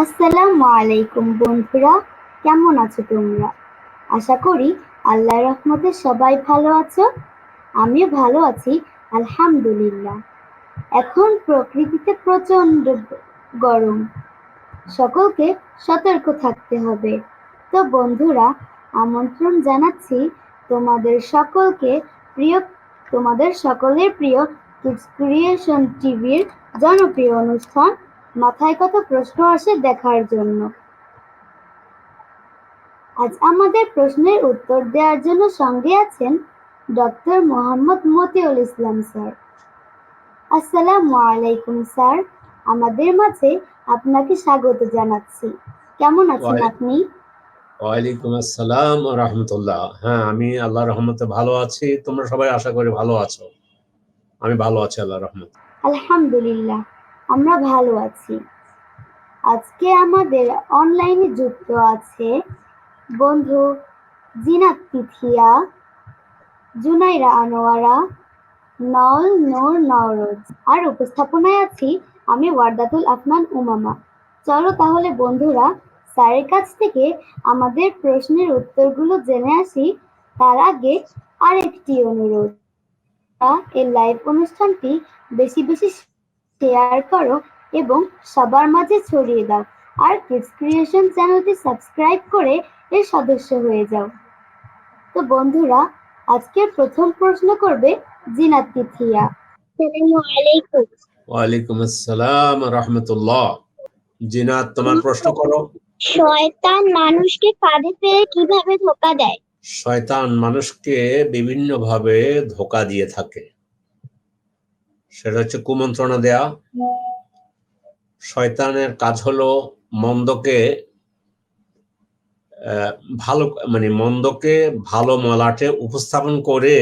আসসালামু আলাইকুম বন্ধুরা, কেমন আছো তোমরা? আশা করি আল্লাহর রহমতে সবাই ভালো আছো, আমিও ভালো আছি, আলহামদুলিল্লাহ। এখন প্রকৃতিতে প্রচণ্ড গরম, সকলকে সতর্ক থাকতে হবে। তো বন্ধুরা, আমন্ত্রণ জানাচ্ছি তোমাদের সকলকে প্রিয়, তোমাদের সকলের প্রিয় ক্রিয়েশন টিভির জনপ্রিয় অনুষ্ঠান মাথায় কত প্রশ্ন আসে দেখার জন্য। আজ আমাদের প্রশ্নের উত্তর দেওয়ার জন্য সঙ্গে আছেন ডক্টর মোহাম্মদ মতিউল ইসলাম স্যার। আসসালামু আলাইকুম স্যার আমাদের মাঝে আপনাকে স্বাগত জানাচ্ছি। কেমন আছেন আপনি? ওয়ালাইকুম আসসালাম রহমতুল্লাহ। হ্যাঁ আমি আল্লাহ রহমতে ভালো আছি। তোমরা সবাই আশা করি ভালো আছো। আমি ভালো আছি আল্লাহ রহমত। আলহামদুলিল্লাহ। আমরা ভালো আছি। আজকে আমাদের অনলাইনে যুক্ত আছে বন্ধু জিনাত তিথিয়া, জুনাইরা আনোয়ারা, নল নূর নওরোজ। আর উপস্থাপনায় আছি আমি ওয়ার্দাতুল আফনান উমামা। চলো তাহলে বন্ধুরা, স্যারের কাছ থেকে আমাদের প্রশ্নের উত্তরগুলো জেনে আসি। তার আগে আরেকটি অনুরোধ। এই লাইভ অনুষ্ঠানটি বেশি বেশি শেয়ার করো এবং সবার মাঝে ছড়িয়ে দাও। আর কিডস ক্রিয়েশন চ্যানেলটি সাবস্ক্রাইব করে এর সদস্য হয়ে যাও। তো বন্ধুরা আজকের প্রথম প্রশ্ন করবে জিনাত তিথিয়া। আসসালামু আলাইকুম। ওয়ালাইকুম আসসালাম রহমতুল্লাহ। জিনাত তোমার প্রশ্ন করো। শয়তান মানুষকে কাঁধে ফেলে কীভাবে ধোকা দেয়? শয়তান মানুষকে বিভিন্ন ভাবে ধোকা দিয়ে থাকে। সেটা হচ্ছে কুমন্ত্রণা দেয়া। শয়তানের কাজ হলো মন্দকে ভালো মানে মন্দকে ভালো মলাটে উপস্থাপন করে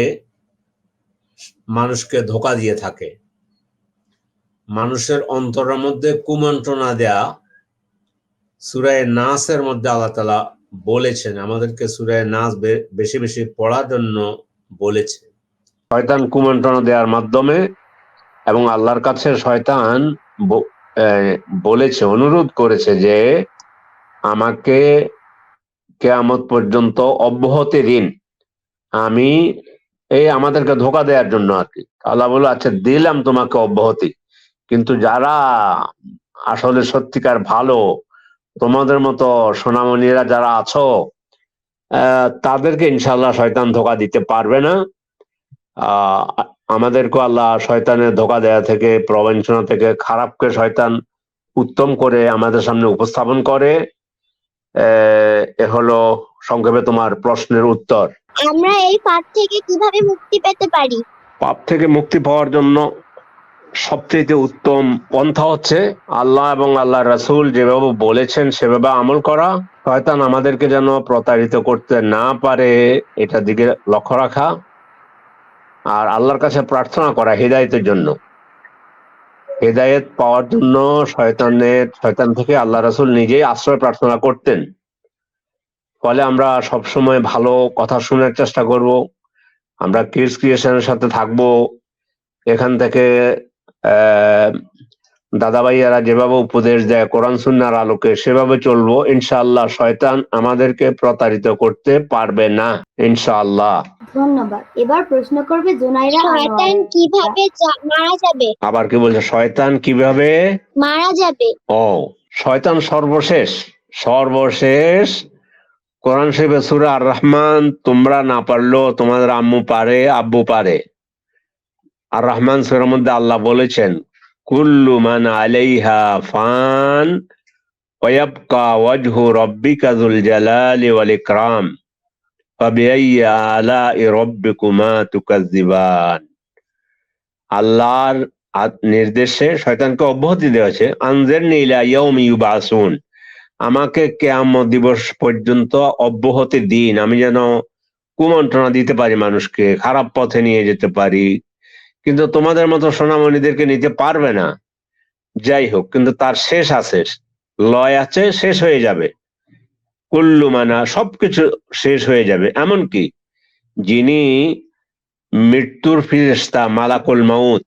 মানুষকে ধোকা দিয়ে থাকে। মানুষের অন্তরের মধ্যে কুমন্ত্রণা দেয়া। সুরায় নাসের মধ্যে আল্লাহ তালা বলেছেন, আমাদেরকে সুরায় নাস বেশি বেশি পড়ার জন্য বলেছে শয়তান কুমন্ত্রণা দেওয়ার মাধ্যমে এবং আল্লাহর কাছে শয়তান বলেছে, অনুরোধ করেছে যে আমাকে কেয়ামত পর্যন্ত অব্যাহতি দিন। আমি এই আমাদেরকে ধোকা দেওয়ার জন্য আর কি। আল্লাহ বলে আচ্ছা দিলাম তোমাকে অব্যাহতি। কিন্তু যারা আসলে সত্যিকার ভালো, তোমাদের মতো সোনামণিরা যারা আছো তাদেরকে ইনশাল্লাহ শয়তান ধোকা দিতে পারবে না। আমাদেরকে আল্লাহ শয়তানের ধোকা দেয়া থেকে প্রবঞ্চনা থেকে খারাপকে শয়তান উত্তম করে আমাদের সামনে উপস্থাপন করে। এ হলো সংক্ষেপে তোমার প্রশ্নের উত্তর। আমরা এই পাপ থেকে কীভাবে মুক্তি পেতে পারি? পাপ থেকে মুক্তি পাওয়ার জন্য সবচেয়ে উত্তম পন্থা হচ্ছে আল্লাহ এবং আল্লাহ রাসূল যেভাবে বলেছেন সেভাবে আমল করা। শয়তান আমাদেরকে যেন প্রতারিত করতে না পারে এটা দিকে লক্ষ্য রাখা। আর আল্লাহর কাছে প্রার্থনা করা হৃদায়তের জন্য। হেদায়েত পাওয়ার জন্য শয়তানের, শয়তান থেকে আল্লাহ রাসুল নিজেই আশ্রয় প্রার্থনা করতেন। ফলে আমরা সবসময় ভালো কথা শোনার চেষ্টা করব, আমরা কিডস ক্রিয়েশনের সাথে থাকব, এখান থেকে দাদা ভাইয়ারা যেভাবে উপদেশ দেয় কোরআন সুন্নার আলোকে সেভাবে চলবো ইনশাআল্লাহ শয়তান আমাদেরকে প্রতারিত করতে পারবে না ইনশাআল্লাহ। ধন্যবাদ। এবার প্রশ্ন করবে জুনাইরা শয়তান কীভাবে মারা যাবে? আবার কি বলছে? শয়তান কীভাবে? মারা যাবে। ও শয়তান সর্বশেষ সর্বশেষ। কোরআন শরীফে সূরা আর রহমান তোমরা না পারলেও তোমাদের আম্মু পারে আব্বু পারে। আর রহমান সূরার মধ্যে আল্লাহ বলেছেন কুল্লু মান আলাইহা ফান ওয়াবকা ওয়াজহু রাব্বিকা যুল জালালি ওয়াল ইকরাম, ফাবিআইয়ি আলাই রাব্বিকুমা তুকাজ্জিবান। আল্লাহর নির্দেশে শয়তানকে অব্যাহতি দেওয়া হয়েছে আনজের নীলা ইয়াউমি ইউবাসুন, আমাকে কেয়ামত দিবস পর্যন্ত অব্যাহতি দিন, আমি যেন কুমন্ত্রণা দিতে পারি মানুষকে, খারাপ পথে নিয়ে যেতে পারি। কিন্তু তোমাদের মতো সোনামণিদেরকে নিতে পারবে না। যাই হোক, কিন্তু তার শেষ আছে, লয় আছে, শেষ হয়ে যাবে। কুল্লু মানা, সবকিছু শেষ হয়ে যাবে। এমনকি যিনি মৃত্যুর ফিরেস্তা মালাকুল মাউত,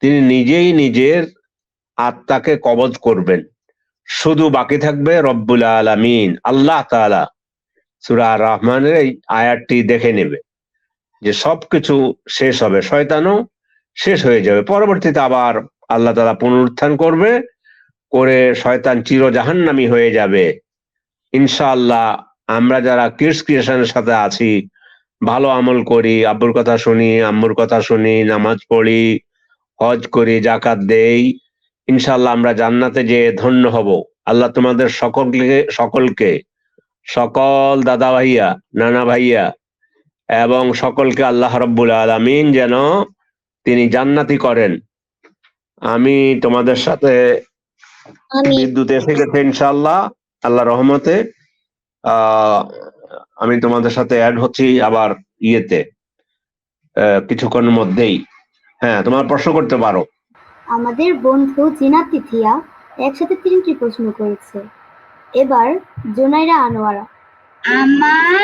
তিনি নিজেই নিজের আত্মাকে কবজ করবেন। শুধু বাকি থাকবে রব্বুল আলামিন। আল্লাহ তাআলা সুরা রহমানের এই আয়াতটি দেখে নেবে যে সবকিছু শেষ হবে। শয়তানও শেষ হয়ে যাবে। পরবর্তীতে আবার আল্লাহ তাআলা পুনরুত্থান করবে, করে শয়তান চির জাহান্নামী হয়ে যাবে। ইনশাআল্লাহ আমরা যারা কিডস ক্রিয়েশনের সাথে আছি, ভালো আমল করি, আব্বুর কথা শুনি, আম্মুর কথা শুনি, নামাজ পড়ি, হজ করি জাকাত দেই, ইনশাআল্লাহ আমরা জান্নাতে যে ধন্য হব। আল্লাহ তোমাদের সকলকে সকলকে, সকল দাদা ভাইয়া, নানা ভাইয়া, এবং সকলকে আল্লাহ রব্বুল আলামিন যেন তিনি জান্নাতি করেন। আমি তোমাদের সাথে বিদ্যুৎ এসে গেছে ইনশাল্লাহ আল্লাহ রহমতে। আহ আমি তোমাদের সাথে অ্যাড হচ্ছি আবার ইয়েতে কিছুক্ষণের মধ্যেই। হ্যাঁ তোমার প্রশ্ন করতে পারো। আমাদের বন্ধু জিনাত তিথিয়া একসাথে তিনটি প্রশ্ন করেছে। এবার জোনাইরা আনোয়ারা। আমার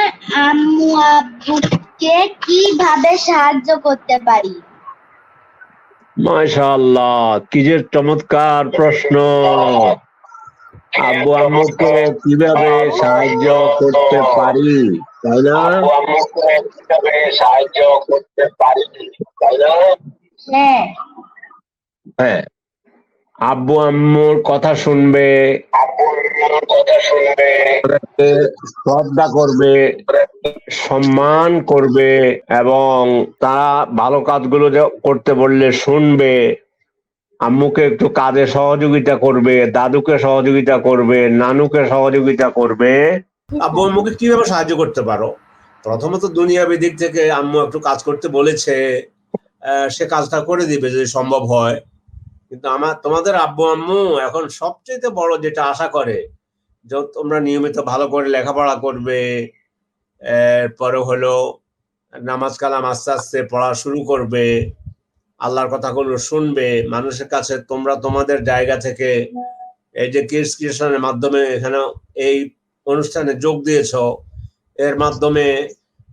আম্মু আব্বুকে কীভাবে সাহায্য করতে পারি? মাশাআল্লাহ কি যে চমৎকার প্রশ্ন। আব্বু আম্মুকে কীভাবে সাহায্য করতে পারি তাই না? সাহায্য করতে পারি তাই না? হ্যাঁ। হ্যাঁ। আব্বু আম্মুর কথা শুনবে। শ্রদ্ধা করবে, সম্মান করবে এবং তারা ভালো কাজগুলো করতে বললে শুনবে। আম্মুকে একটু কাজে সহযোগিতা করবে, দাদুকে সহযোগিতা করবে, নানুকে সহযোগিতা করবে। আব্বু আম্মুকে কীভাবে সাহায্য করতে পারো? প্রথমত দুনিয়াবি দিক থেকে আম্মু একটু কাজ করতে বলেছে। সে কাজটা করে দিবে যদি সম্ভব হয়। কিন্তু আমার তোমাদের আব্বু, আম্মু এখন সবচেয়ে বড় যেটা আশা করে যে তোমরা নিয়মিত ভালো করে লেখাপড়া করবে, এরপরে হলো নামাজ কালাম আস্তে আস্তে পড়া শুরু করবে, আল্লাহর কথাগুলো শুনবে, মানুষের কাছে তোমরা তোমাদের জায়গা থেকে এই যে কিডস ক্রিয়েশনের মাধ্যমে এখানে এই অনুষ্ঠানে যোগ দিয়েছ, এর মাধ্যমে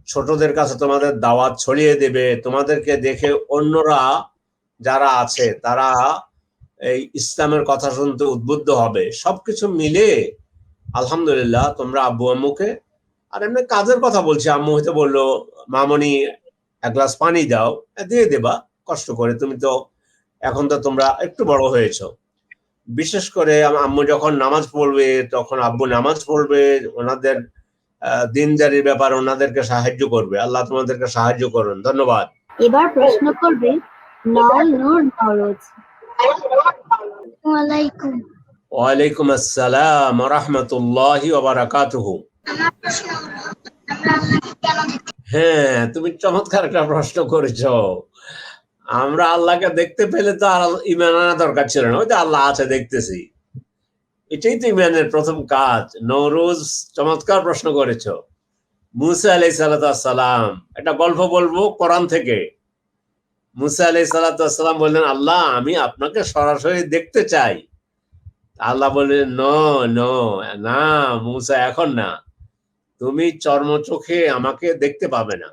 ছোটদের কাছে তোমাদের দাওয়াত ছড়িয়ে দেবে, তোমাদেরকে দেখে অন্যরা যারা আছে তারা এই ইসলামের কথা শুনতে উদ্বুদ্ধ হবে। সবকিছু মিলে আলহামদুলিল্লাহ তোমরা আব্বু আম্মুকে আর এমনি কাজের কথা বলছি আম্মু হয়তো বলল মামনি এক গ্লাস পানি দাও দিয়ে দেবা কষ্ট করে তুমি তো এখন তো তোমরা একটু বড় হয়েছো। বিশেষ করে আম্মু যখন নামাজ পড়বে তখন আব্বু নামাজ পড়বে ওনাদের আহ, দিনজারির ব্যাপারে ওনাদেরকে সাহায্য করবে। আল্লাহ তোমাদেরকে সাহায্য করুন। ধন্যবাদ। এবার প্রশ্ন করবে নল নূর নরজ ওয়ালাইকুম ওয়ালাইকুম আসসালাম রহমতুল্লাহি ওবারাকাতুহু হ্যাঁ তুমি চমৎকার একটা প্রশ্ন করেছ। আমরা আল্লাহকে দেখতে পেলে তো আর ইমান আনা দরকার ছিল না। ওই তো আল্লাহ আছে দেখতেছি। এটাই তো ইমানের প্রথম কাজ। নৌরোজ চমৎকার প্রশ্ন করেছ। মুসা আলাই সালাম একটা গল্প বলব কোরআন থেকে। মুসা আলাই সালাম বললেন, আল্লাহ, আমি আপনাকে সরাসরি দেখতে চাই। আল্লাহ বললেন, ন ন মুসা এখন না। তুমি চর্ম চোখে আমাকে দেখতে পাবে না।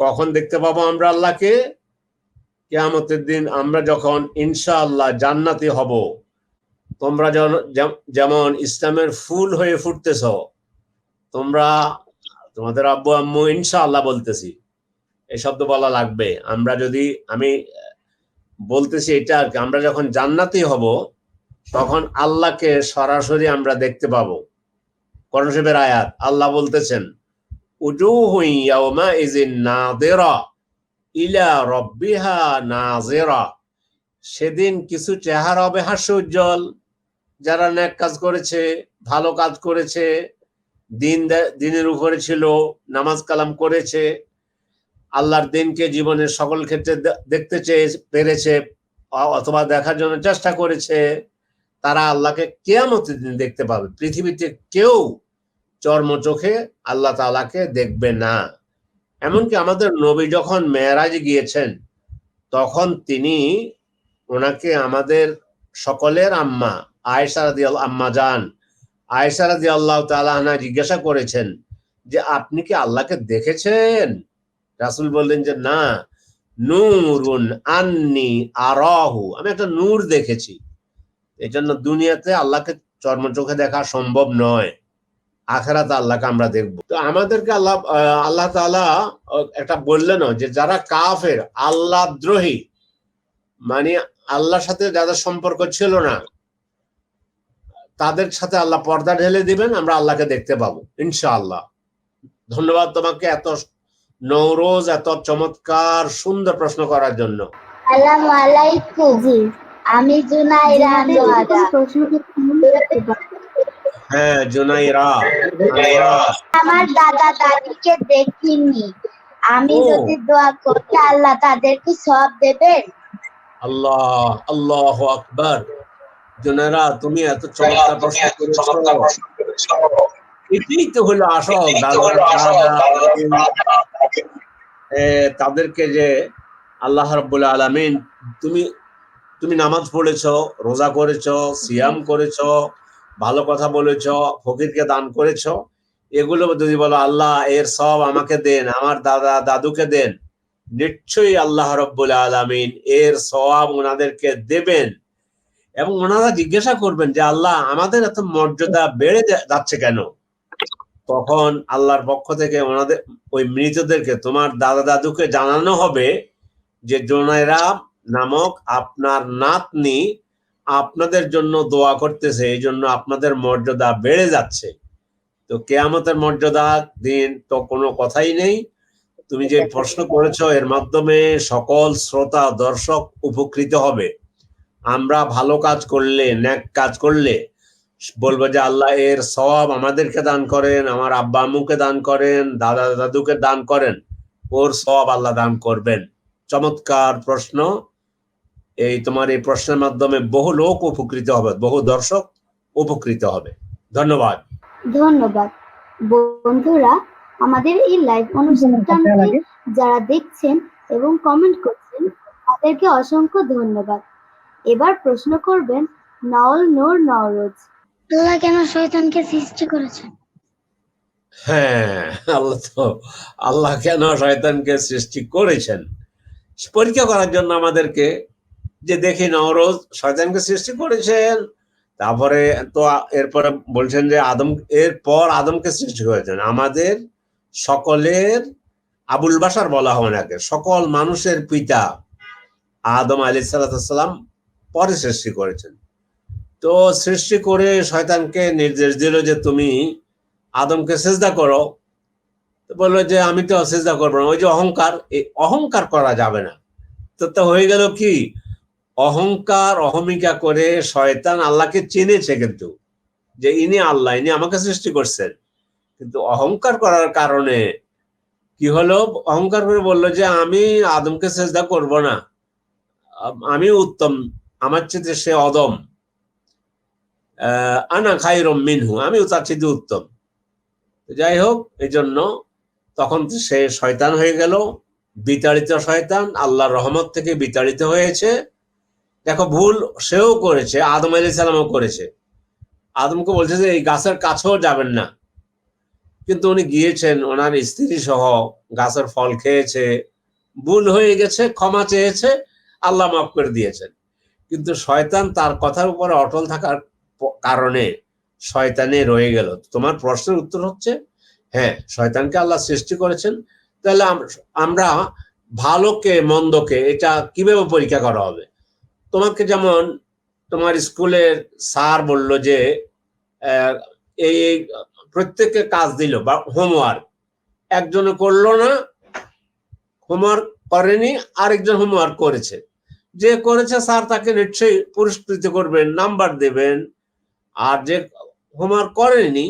কখন দেখতে পাবো আমরা আল্লাহকে? কেয়ামতের দিন আমরা যখন ইনশাআল্লাহ জান্নাতি হব, তোমরা যেমন ইসলামের ফুল হয়ে ফুটতেছ, তোমরা, তোমাদের আব্বু আম্মু ইনশাআল্লাহ বলতেছি এই শব্দ বলা লাগবে। আমরা যদি, আমি বলতেছি এটা আর আমরা যখন জান্নাতি হব, তখন আল্লাহকে সরাসরি আমরা দেখতে পাবো। করণশিবের আয়াত, আল্লাহ বলতেছেন উজুহু ইয়াউমাইযিন নাযিরা ইলা রাব্বিহা নাযিরা। সেদিন কিছু চেহারা হবে হাস্য উজ্জ্বল। যারা ন্যাক কাজ করেছে, ভালো কাজ করেছে, দিন দিনের উপরে ছিল, নামাজ কালাম করেছে আল্লাহর দিনকে জীবনের সকল ক্ষেত্রে দেখতে চেয়ে, পেরেছে অথবা দেখার জন্য চেষ্টা করেছে, তারা আল্লাহকে কেয়ামতের দিন দেখতে পাবে। পৃথিবীতে কেউ চর্ম চোখে আল্লাহ তাআলাকে দেখবে না। এমনকি আমাদের নবী যখন মেয়েরাজে গিয়েছেন, তখন তিনি ওনাকে আমাদের সকলের আম্মা, আয়েশা রাদি আম্মা যান আয়েশা রাদি আল্লাহ তাআলা জিজ্ঞাসা করেছেন যে, আপনি কি আল্লাহকে দেখেছেন? রাসূল বললেন যে না নূরুন আন্নি আরাহু। আমি একটা নূর দেখেছি। এই জন্য দুনিয়াতে আল্লাহকে চর্ম চোখে দেখা সম্ভব নয়। আখেরাতে আল্লাহকে আমরা দেখব। তো আমাদেরকে আল্লাহ আল্লাহ আহ, একটা বললেন যে যারা কাফের আল্লাহ দ্রোহী মানে আল্লাহর সাথে যাদের সম্পর্ক ছিল না তাদের সাথে আল্লাহ পর্দা ঢেলে দিবেন আমরা আল্লাহকে দেখতে পাবো ইনশাআল্লাহ। ধন্যবাদ তোমাকে এত নৌরোজ এত চমৎকার সুন্দর প্রশ্ন করার জন্য। আসসালামু আলাইকুম। আমি জুনাইরা। হ্যাঁ জুনাইরা আমার দাদা দাদিকে দেখিনি। আমি যদি দোয়া করি আল্লাহ তাদেরকে সব দেবেন? আল্লাহ আল্লাহ আকবার। জুনাইরা তুমি এত চমৎকার প্রশ্ন করেছ। এটাই তো হলো আসল তাদেরকে যে আল্লাহ রাব্বুল আলামিন তুমি তুমি নামাজ পড়েছো রোজা করেছ সিয়াম করেছ ভালো কথা বলেছ ফকিরকে দান করেছ এগুলো যদি বলো আল্লাহ এর সব আমাকে দেন আমার দাদা দাদুকে দেন। নিশ্চয়ই আল্লাহ রব্বুল আলামিন এর সব ওনাদেরকে দেবেন। এবং ওনারা জিজ্ঞাসা করবেন যে আল্লাহ আমাদের এত মর্যাদা বেড়ে যাচ্ছে কেন? তখন আল্লাহর পক্ষ থেকে ওনাদের ওই মৃতদেরকে তোমার দাদা দাদুকে জানানো হবে যে জোনাইরা নামক আপনার নাতনি আপনাদের জন্য দোয়া করতেছে, এই জন্য আপনাদের মর্যাদা বেড়ে যাচ্ছে। তো কেয়ামতের মর্যাদা দিন তো কোনো কথাই নেই। তুমি যে প্রশ্ন করেছ, এর মাধ্যমে সকল শ্রোতা, দর্শক উপকৃত হবে। আমরা ভালো কাজ করলে, ন্যাক কাজ করলে বলব যে আল্লাহ এর সব আমাদেরকে দান করেন, আমার আব্বা আম্মুকে দান করেন, দাদা দাদুকে দান করেন। ওর সব আল্লাহ দান করবেন। চমৎকার প্রশ্ন। এই তোমার এই প্রশ্নের মাধ্যমে বহু লোক উপকৃত হবে, বহু দর্শক উপকৃত হবে। ধন্যবাদ। ধন্যবাদ। বন্ধুরা, আমাদের এই লাইভ অনুষ্ঠানটি যারা দেখছেন এবং কমেন্ট করছেন, তাদেরকে অসংখ্য ধন্যবাদ। এবার প্রশ্ন করবেন নওল নূর নওরোজ। আল্লাহ কেন শয়তানকে সৃষ্টি করেছেন হ্যাঁ আল্লাহ তো, আল্লাহ কেন শয়তানকে সৃষ্টি করেছেন? পরীক্ষা করার জন্য আমাদেরকে যে দেখি শয়তানকে সৃষ্টি করেছেন, তারপরে তো এরপরে বলছেন যে আদম, এরপর আদমকে সৃষ্টি করেছেন। আমাদের সকলের, আবুল বাসার বলা হয় নাকি সকল মানুষের পিতা আদম আলী সালাম পরে সৃষ্টি করেছেন। তো সৃষ্টি করে শয়তানকে নির্দেশ দিল যে তুমি আদমকে সেজদা করো। বলল যে আমি তো সেজদা করব না। ওই যে অহংকার, এই অহংকার করা যাবে না। তো তো হয়ে গেল কি? অহংকার, অহমিকা করে শয়তান আল্লাহকে চিনেছে কিন্তু, যে ইনি আল্লাহ, ইনি আমাকে সৃষ্টি করছেন। কিন্তু অহংকার করার কারণে কি হলো? অহংকার করে বলল যে আমি আদমকে সেজদা করব না। আম- উত্তম, আমার চেয়ে সে অদম। আনা খাইরম মিনহু। আমিও তার চেয়ে উত্তম। যাই হোক এই জন্য তখন সে শয়তান হয়ে গেল, বিতাড়িত শয়তান, আল্লাহর রহমত থেকে বিতাড়িত হয়েছে। দেখো, ভুল সেও করেছে, আদম আলী সালামও করেছে। আদমকে বলছে যে, এই গাছের কাছেও যাবেন না। কিন্তু উনি গিয়েছেন, ওনার স্ত্রী সহ গাছের ফল খেয়েছে। ভুল হয়ে গেছে, ক্ষমা চেয়েছে, আল্লাহ মাফ করে দিয়েছেন। কিন্তু শয়তান তার কথার উপরে অটল থাকার কারণে শয়তানে রয়ে গেল। তোমার প্রশ্নের উত্তর হচ্ছে হ্যাঁ শয়তানকে আল্লাহ সৃষ্টি করেছেন। তাহলে আমরা ভালোকে, মন্দকে এটা কীভাবে পরীক্ষা করা হবে? তোমাকে যেমন তোমার স্কুলের স্যার বলল যে এই প্রত্যেককে কাজ দিল বা হোমওয়ার্ক। একজনে করল না, হোমওয়ার্ক করেনি, আরেকজন হোমওয়ার্ক করেছে। যে করেছে, স্যার তাকে নিশ্চয়ই পুরস্কৃত করবেন, নাম্বার দেবেন। আর যে হোমওয়ার্ক করেনি,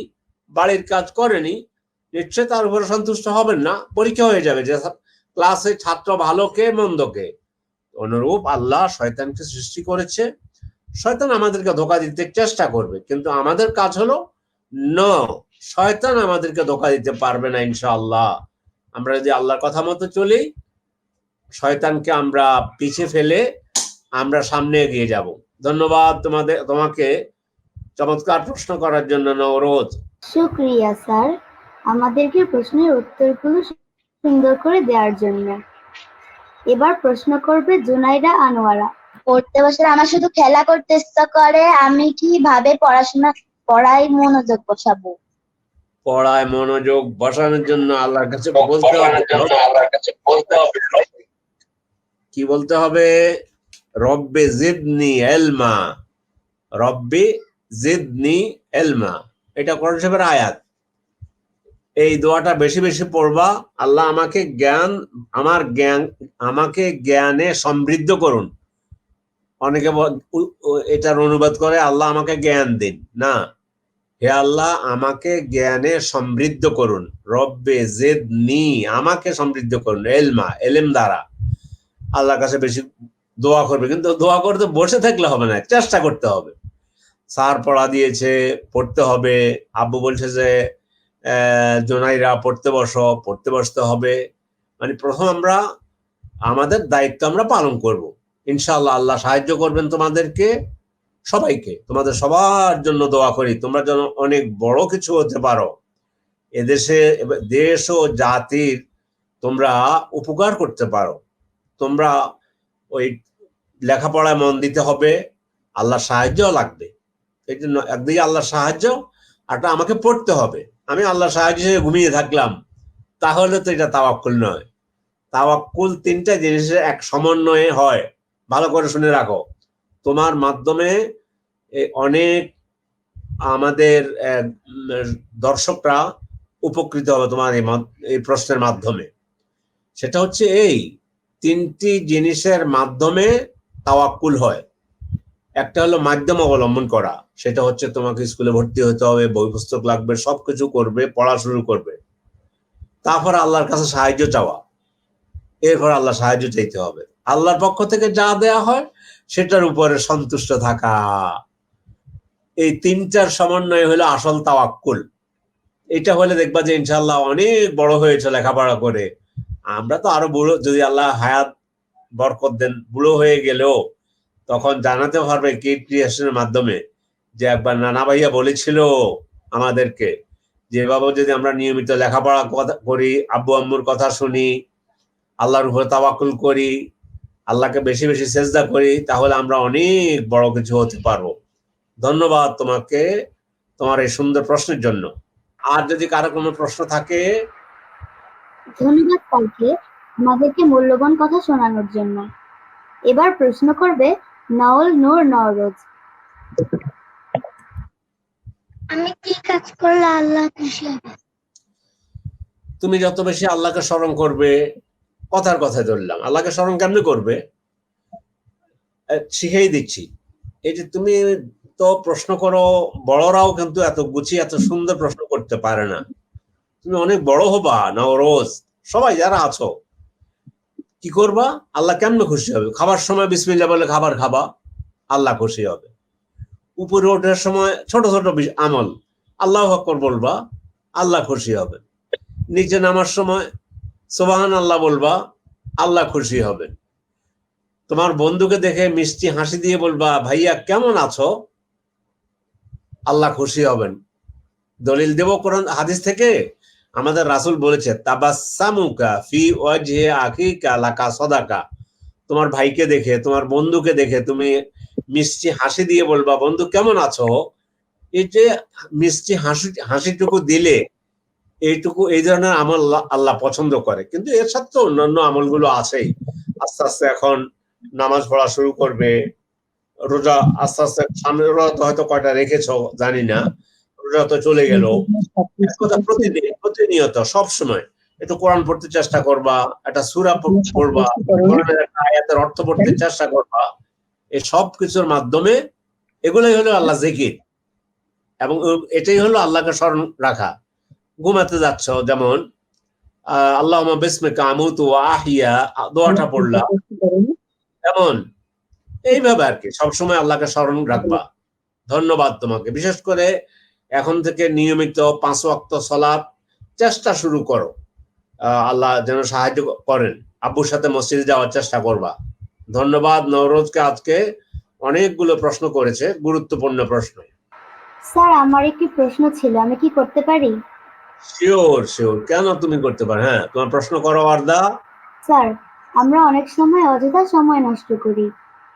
বাড়ির কাজ করেনি, নিশ্চয় তার উপরে সন্তুষ্ট হবেন না, পরীক্ষা হয়ে যাবে যে ক্লাসে ছাত্র ভালো কে, মন্দ কে। অনুরূপ আল্লাহ শয়তানকে সৃষ্টি করেছে। শয়তান আমাদেরকে ধোকা দিতে চেষ্টা করবে, কিন্তু আমাদের কাজ হলো ন শয়তান আমাদেরকে ধোকা দিতে পারবে না, ইনশাআল্লাহ। আমরা যদি আল্লাহর কথা মতো চলি, শয়তানকে আমরা পিছে ফেলে আমরা সামনে এগিয়ে যাব। ধন্যবাদ তোমাদের, তোমাকে চমৎকার প্রশ্ন করার জন্য নওরোজ শুক্রিয়া স্যার। আমাদেরকে প্রশ্নের উত্তরগুলো সুন্দর করে দেওয়ার জন্য। এবার প্রশ্ন করবে জুনাইরা আনোয়ারা। পড়তে বসলে আমার শুধু খেলা করতে ইচ্ছা করে আমি কীভাবে পড়াশোনা পড়াই মনোযোগ বসাবো? পড়ায় মনোযোগ বসানোর জন্য আল্লাহর কাছে বলতে হবে। জন্য আল্লাহর কাছে বলতে হবে। কি বলতে হবে? রব্বে জিদনি এলমা রব্বে জিদনি এলমা। এটা কোরআন শরীফের আয়াত। এই দোয়াটা বেশি বেশি পড়বা। আল্লাহ আমাকে জ্ঞান, আমার জ্ঞান, আমাকে জ্ঞানে সমৃদ্ধ করুন। অনেকে এটার অনুবাদ করে, আল্লাহ আমাকে জ্ঞান দিন। না। হে আল্লাহ, আমাকে জ্ঞানে সমৃদ্ধ করুন। রব্বে জেদনি, আমাকে সমৃদ্ধ করুন। এলমা, এলেম দ্বারা। আল্লাহর কাছে বেশি দোয়া করবে। কিন্তু দোয়া করতে বসে থাকলে হবে না, চেষ্টা করতে হবে। স্যার পড়া দিয়েছে, পড়তে হবে। আব্বু বলছে যে জোনাইরা পড়তে বসো, পড়তে বসতে হবে। মানে প্রথম আমরা, আমাদের দায়িত্ব আমরা পালন করব। ইনশাআল্লাহ আল্লাহ সাহায্য করবেন তোমাদেরকে, সবাইকে। তোমাদের সবার জন্য দোয়া করি। তোমরা যেন অনেক বড় কিছু হতে পারো। এদেশে, দেশ ও জাতির তোমরা উপকার করতে পারো। তোমরা ওই লেখাপড়ায় মন দিতে হবে। আল্লাহ সাহায্য লাগবে। একদিকে আল্লাহর সাহায্য আরটা আমাকে পড়তে হবে। আমি আল্লাহ সাহায্য হিসেবে ঘুমিয়ে থাকলাম। তাহলে তো এটা তাওয়াক্কুল নয়। তাওয়াক্কুল তিনটা জিনিসের এক সমন্বয়ে হয়। ভালো করে শুনে রাখো। তোমার মাধ্যমে অনেক আমাদের দর্শকরা উপকৃত হবে তোমার এই প্রশ্নের মাধ্যমে। সেটা হচ্ছে এই, তিনটি জিনিসের মাধ্যমে তাওয়াক্কুল হয়। একটা হলো মাধ্যম অবলম্বন করা। সেটা হচ্ছে তোমাকে স্কুলে ভর্তি হতে হবে বই পুস্তক লাগবে, সবকিছু করবে, পড়া শুরু করবে। তারপর আল্লাহর কাছে সাহায্য চাওয়া। এরপর আল্লাহ সাহায্য চাইতে হবে। আল্লাহর পক্ষ থেকে যা দেয়া হয়, সেটার উপরে সন্তুষ্ট থাকা। এই তিনটার সমন্বয় হলো আসল তাওয়াক্কুল। এটা হলে দেখবা যে ইনশাল্লাহ অনেক বড় হয়েছে লেখাপড়া করে। আমরা তো আরও বুড়ো, যদি আল্লাহ হায়াত, বরকত দেন, বুড়ো হয়ে গেলেও তখন জানাতে পারবে কি ক্রিয়েশনের মাধ্যমে। যে একবার নানা ভাইয়া বলেছিল আমাদেরকে যে, বাবা, যদি আমরা নিয়মিত লেখাপড়া কথা- করি, আব্বু আম্মুর কথা শুনি, আল্লাহর উপর তাওয়াক্কুল করি, আল্লাহকে বেশি বেশি চেষ্টা করি, তাহলে আমরা অনেক বড় কিছু হতে পারব। ধন্যবাদ তোমাকে তোমার এই সুন্দর প্রশ্নের জন্য। আর যদি কারও কোনো প্রশ্ন থাকে? ধন্যবাদ আমাদেরকে মূল্যবান কথা শোনানোর জন্য। এবার প্রশ্ন করবে নাওল নূর নওরোজ। আমি কি কাজ করলে আল্লাহ খুশি হবে? তুমি যত বেশি আল্লাহকে স্মরণ করবে, কথার কথা ধরলাম। আল্লাহকে স্মরণ কেমনি করবে? শিখেই দিচ্ছি। এই যে তুমি তো প্রশ্ন করো, বড়রাও কিন্তু এত গুছিয়ে এত সুন্দর প্রশ্ন করতে পারে না। তুমি অনেক বড় হবা না রোজ সবাই যারা আছো, কি করবা? আল্লাহ কেমনে খুশি হবে? খাবার সময় বিসমিল্লা বলে খাবার খাবা, আল্লাহ খুশি হবে। উপরে ওঠার সময় ছোট ছোট আমল। আল্লাহ আকবর বলবা, আল্লাহ খুশি হবে। নিচে নামার সময় সোবাহান আল্লাহ বলবা, আল্লাহ খুশি হবেন তোমার বন্ধুকে দেখে মিষ্টি হাসি দিয়ে বলবা, ভাইয়া, কেমন আছো? আল্লাহ খুশি হবেন। দলিল দেব কোরআন হাদিস থেকে? আমাদের রাসূল বলেছে, তাবাসামুকা ফি ওয়াজহি আখিকা, লাকা সদাকা। তোমার ভাইকে দেখে, তোমার বন্ধুকে দেখে তুমি মিষ্টি হাসি দিয়ে বলবা, বন্ধু, কেমন আছো? এই যে মিষ্টি হাসি, হাসিটুকু দিলে এইটুকু, এই ধরনের আমল আল্লাহ- পছন্দ করে। কিন্তু এর সাথে তো অন্যান্য আমলগুলো আছেই। আস্তে আস্তে এখন নামাজ পড়া শুরু করবে। রোজা আস্তে আস্তে সামনে, রোজা তো হয়তো কয়টা রেখেছ, জানি না। রোজা তো চলে গেল। কথা প্রতিদিন, প্রতিনিয়ত, সব সময় একটু কোরআন পড়তে চেষ্টা করবা, একটা সুরা পড়বা, কোরআনের একটা আয়াতের অর্থ পড়তে চেষ্টা করবা। এই সব কিছুর মাধ্যমে এগুলোই হলো আল্লাহ জিকির। এবং এটাই হলো আল্লাহকে স্মরণ রাখা। ঘুমাতে যাচ্ছ, যেমন আল্লাহ বেসমে কামুতু আহিয়া দোয়াটা পড়লা। এমন এইভাবে আর কি, সবসময় আল্লাহকে স্মরণ রাখবা। ধন্যবাদ তোমাকে। বিশেষ করে এখন থেকে নিয়মিত পাঁচ ওয়াক্ত সলাপ চেষ্টা শুরু করো। আল্লাহ যেন সাহায্য করেন। আব্বুর সাথে মসজিদে যাওয়ার চেষ্টা করবা। ধন্যবাদ নওরোজকে আজকে অনেকগুলো প্রশ্ন করেছে গুরুত্বপূর্ণ প্রশ্ন। স্যার আমার একটি প্রশ্ন ছিল আমি কি করতে পারি? শিওর শিওর কেন তুমি করতে পারো? হ্যাঁ তোমার প্রশ্ন করো আর্দা। স্যার আমরা অনেক সময় অযথা সময় নষ্ট করি।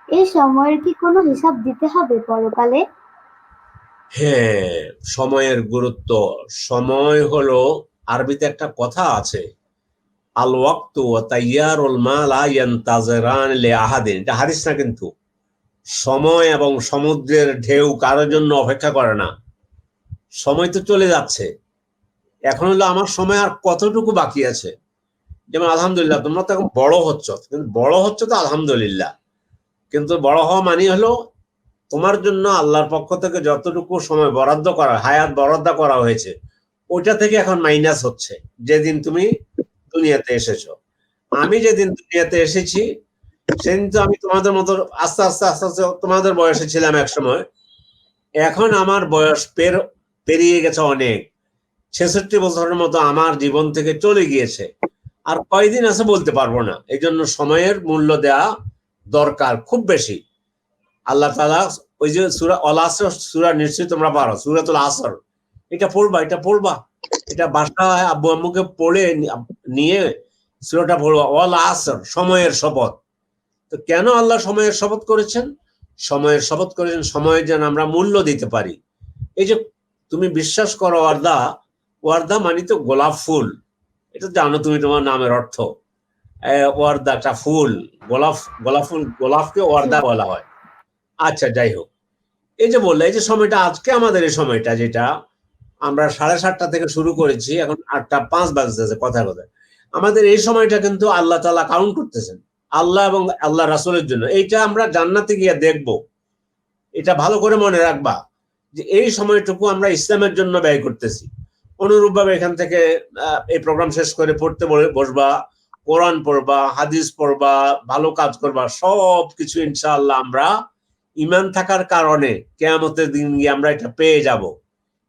এই সময়ের কি কোনো হিসাব দিতে হবে পরকালে? হ্যাঁ সময়ের গুরুত্ব। সময় হলো আরবিতে একটা কথা আছে। আল ওয়াক্তু ওয়া তাইয়ারুল মা লা ইয়ান্তাজিরান লি আহাদিন এটা হাদিস না কিন্তু। সময় এবং সমুদ্রের ঢেউ কারোর জন্য অপেক্ষা করে না। সময় তো চলে যাচ্ছে। এখন হলো আমার সময় আর কতটুকু বাকি আছে? যেমন আলহামদুলিল্লাহ, তোমরা তো এখন বড় হচ্ছ। কিন্তু বড় হচ্ছে তো আলহামদুলিল্লাহ। কিন্তু বড় হওয়া মানে হলো তোমার জন্য আল্লাহর পক্ষ থেকে যতটুকু সময় বরাদ্দ করা, হায়াত বরাদ্দ করা হয়েছে, ওইটা থেকে এখন মাইনাস হচ্ছে। যেদিন তুমি দুনিয়াতে এসেছ। আমি যেদিন দুনিয়াতে এসেছি, সেদিন তো আমি তোমাদের মতো আস্তে আস্তে আস্তে আস্তে তোমাদের বয়সে ছিলাম এক সময়। এখন আমার বয়স পের, পেরিয়ে গেছে অনেক। ছেষট্টি বছরের মতো আমার জীবন থেকে চলে গিয়েছে। আর কয়দিন আছে বলতে পারব না। এই জন্য সময়ের মূল্য দেওয়া দরকার খুব বেশি। আল্লাহ তালা ওই যে সুরা অল সুরা নিশ্চয়ই তোমরা পারো। সুরাতুল আসর। এটা পড়বা এটা পড়বা। এটা বাসায় আব্বু আম্মুকে পড়ে নিয়ে সুরাটা পড়বা অল আসর সময়ের শপথ। তো কেন আল্লাহ সময়ের শপথ করেছেন? সময়ের শপথ করেছেন সময়ের যেন আমরা মূল্য দিতে পারি। এই যে তুমি বিশ্বাস করো ওয়ার্দা ওয়ার্দা মানে তো গোলাপ ফুল। এটা জানো তুমি তোমার নামের অর্থ। আহ, ওয়ার্দা একটা ফুল। গোলাপ গোলাপ ফুল গোলাপকে ওয়ার্দা বলা হয়। আচ্ছা যাই হোক। এই যে বললে এই যে সময়টা আজকে আমাদের এই সময়টা যেটা আমরা সাড়ে সাতটা থেকে শুরু করেছি, এখন আটটা পাঁচ বাজতেছে কথা কথা আমাদের এই সময়টা কিন্তু আল্লাহ তালা কাউন্ট করতেছেন। আল্লাহ এবং আল্লাহ রাসূলের জন্য। এইটা আমরা জান্নাতে গিয়ে দেখব। এটা ভালো করে মনে রাখবা যে এই সময়টুকু আমরা ইসলামের জন্য ব্যয় করতেছি। অনুরূপভাবে এখান থেকে এই প্রোগ্রাম শেষ করে পড়তে বসবা, কোরআন পড়বা, হাদিস পড়বা, ভালো কাজ করবা সব কিছু ইনশাআল্লাহ আমরা ইমান থাকার কারণে কেয়ামতের দিন গিয়ে আমরা এটা পেয়ে যাব।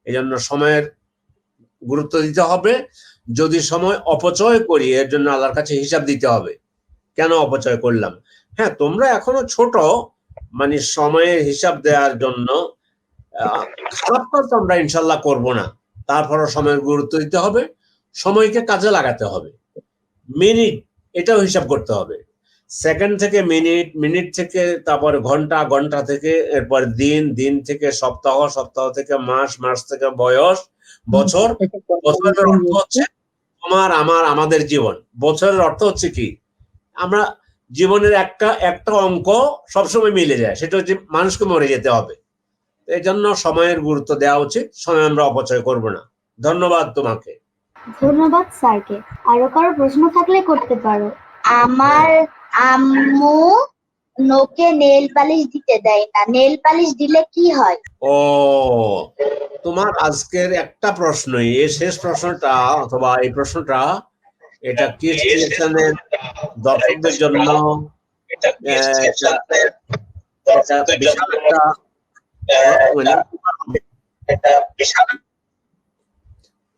এই জন্য সময়ের গুরুত্ব দিতে হবে। যদি সময় অপচয় করি, এর জন্য আল্লাহর কাছে হিসাব দিতে হবে। কেন অপচয় করলাম? হ্যাঁ তোমরা এখনও ছোট মানে সময়ের হিসাব দেওয়ার জন্য খারাপ আমরা ইনশাল্লাহ করব না। তারপরও সময়ের গুরুত্ব দিতে হবে, সময়কে কাজে লাগাতে হবে। মিনিট, এটাও হিসাব করতে হবে। সেকেন্ড থেকে মিনিট মিনিট থেকে তারপরে ঘণ্টা ঘণ্টা থেকে এরপর দিন দিন থেকে সপ্তাহ সপ্তাহ থেকে মাস মাস থেকে বয়স বছর বছরের অর্থ হচ্ছে তোমার আমার আমাদের জীবন। বছরের অর্থ হচ্ছে কি? আমরা জীবনের একটা একটা অঙ্ক সবসময় মিলে যায়। সেটা হচ্ছে মানুষকে মরে যেতে হবে। এই জন্য সময়ের গুরুত্ব দেওয়া উচিত। সময় আমরা অপচয় করব না। ধন্যবাদ তোমাকে। ধন্যবাদ স্যারকে। আরও কারও প্রশ্ন থাকলে করতে পারো। আমার আম্মু নোকে নেল পালিশ দিতে দেয় না। নেল পালিশ দিলে কি হয়? ও তোমার আজকের একটা প্রশ্নই। এই শেষ প্রশ্নটা অথবা এই প্রশ্নটা এটা কি সিলেকশনের দর্শকদের জন্য?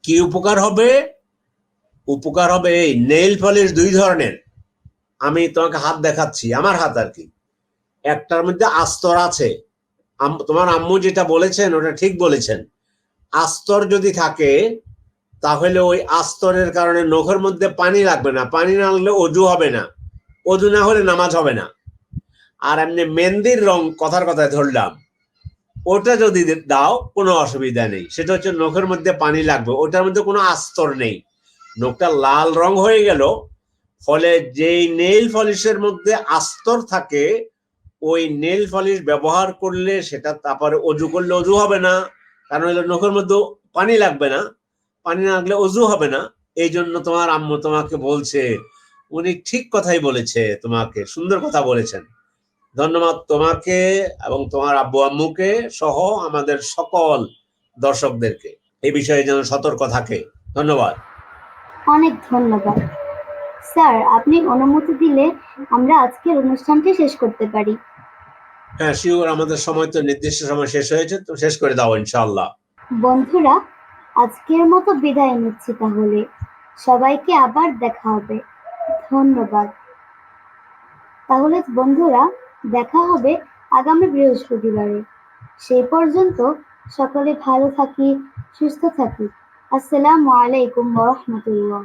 কি উপকার হবে? উপকার হবে এই নেইল পলিশ দুই ধরনের। আমি তোমাকে হাত দেখাচ্ছি, আমার হাত আর কি। একটার মধ্যে আস্তর আছে। তোমার আম্মু যেটা বলেছেন, ওটা ঠিক বলেছেন। আস্তর যদি থাকে, তাহলে ওই আস্তরের কারণে নখের মধ্যে পানি লাগবে না। পানি না লাগলে অজু হবে না। অজু না হলে নামাজ হবে না। আর এমনি মেহেন্দির রং, কথার কথায় ধরলাম, ওটা যদি দাও, কোনো অসুবিধা নেই। সেটা হচ্ছে নখের মধ্যে পানি লাগবে। ওটার মধ্যে কোনো আস্তর নেই। নখটা লাল রং হয়ে গেল ফলে যেই নেইল পলিশের মধ্যে আস্তর থাকে, ওই নেইল পলিশ ব্যবহার করলে সেটা তারপরে অজু করলে অজু হবে না। কারণ নখের মধ্যে পানি লাগবে না। পানি না লাগলে অজু হবে না। এই জন্য তোমার আম্মু তোমাকে বলছে, উনি ঠিক কথাই বলেছে তোমাকে, সুন্দর কথা বলেছেন। ধন্যবাদ তোমাকে এবং তোমার আব্বু আম্মুকে সহ আমাদের সকল দর্শকদেরকে। এই বিষয়ে যেন সতর্ক থাকে। ধন্যবাদ। অনেক ধন্যবাদ। স্যার আপনি অনুমতি দিলে আমরা আজকের অনুষ্ঠানটি শেষ করতে পারি। হ্যাঁ শিওর আমাদের সময় তো নির্দিষ্ট সময় শেষ হয়েছে তো শেষ করে দাও ইনশাআল্লাহ। বন্ধুরা আজকের মতো বিদায় নিচ্ছি তাহলে। সবাইকে আবার দেখা হবে। ধন্যবাদ। তাহলে বন্ধুরা দেখা হবে আগামী বৃহস্পতিবারে। সেই পর্যন্ত সকলে ভালো থাকি সুস্থ থাকি। আসসালামু আলাইকুম ওয়া রাহমাতুল্লাহ।